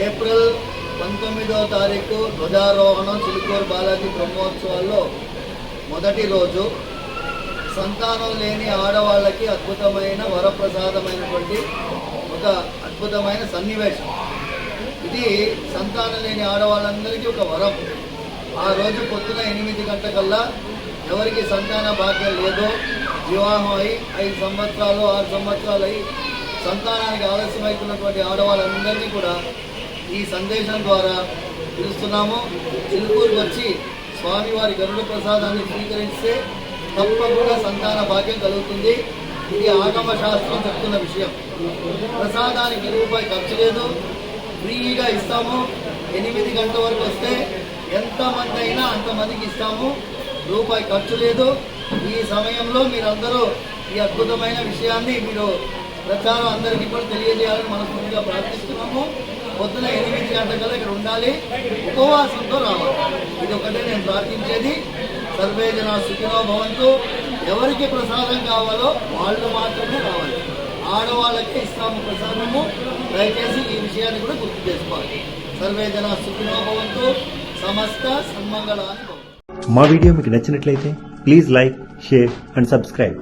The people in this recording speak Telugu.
ఏప్రిల్ పంతొమ్మిదో తారీఖు ధ్వజారోహణం చిలుకూరు బాలాజీ బ్రహ్మోత్సవాల్లో మొదటి రోజు. సంతానం లేని ఆడవాళ్ళకి అద్భుతమైన వరప్రసాదమైనటువంటి ఒక అద్భుతమైన సన్నివేశం. ఇది సంతానం లేని ఆడవాళ్ళందరికీ ఒక వరం. ఆ రోజు పొద్దున ఎనిమిది గంటకల్లా ఎవరికి సంతాన భాగ్యం లేదో వివాహం అయి ఐదు సంవత్సరాలు ఆరు సంవత్సరాలు అయి సంతానానికి ఆలస్యం అవుతున్నటువంటి ఆడవాళ్ళందరినీ కూడా ఈ సందేశం ద్వారా పిలుస్తున్నాము. చిలుకూరు వచ్చి స్వామివారి గరుడ ప్రసాదాన్ని స్వీకరిస్తే తప్పకుండా సంతాన భాగ్యం కలుగుతుంది. ఇది ఆగమ శాస్త్రం చెప్తున్న విషయం. ప్రసాదానికి రూపాయి ఖర్చు లేదు. ఫ్రీగా ఇస్తాము. ఎనిమిది గంటల వరకు వస్తే ఎంతమంది అయినా అంతమందికి ఇస్తాము. రూపాయి ఖర్చు లేదు. ఈ సమయంలో మీరందరూ ఈ అద్భుతమైన విషయాన్ని మీరు ప్రచారం అందరికీ కూడా తెలియజేయాలని మనస్ఫూర్తిగా ప్రార్థిస్తున్నాము. పొద్దున ఎనిమిది గంటల ఇక్కడ ఉండాలి. ఉపవాసంతో రావాలి. ఇది ఒకటే నేను ప్రార్థించేది. సర్వే జన సుఖినో భవంతు. ఎవరికి ప్రసాదం కావాలో వాళ్ళు మాత్రమే రావాలి ఆడవాళ్ళకే ఇస్తాము ప్రసాదము. దయచేసి ఈ విషయాన్ని కూడా గుర్తు చేసుకోవాలి. సర్వే జన సుఖినో భవంతు. సమస్త సన్మంగళాన్ని మా వీడియో మీకు నచ్చినట్లయితే please like share and subscribe.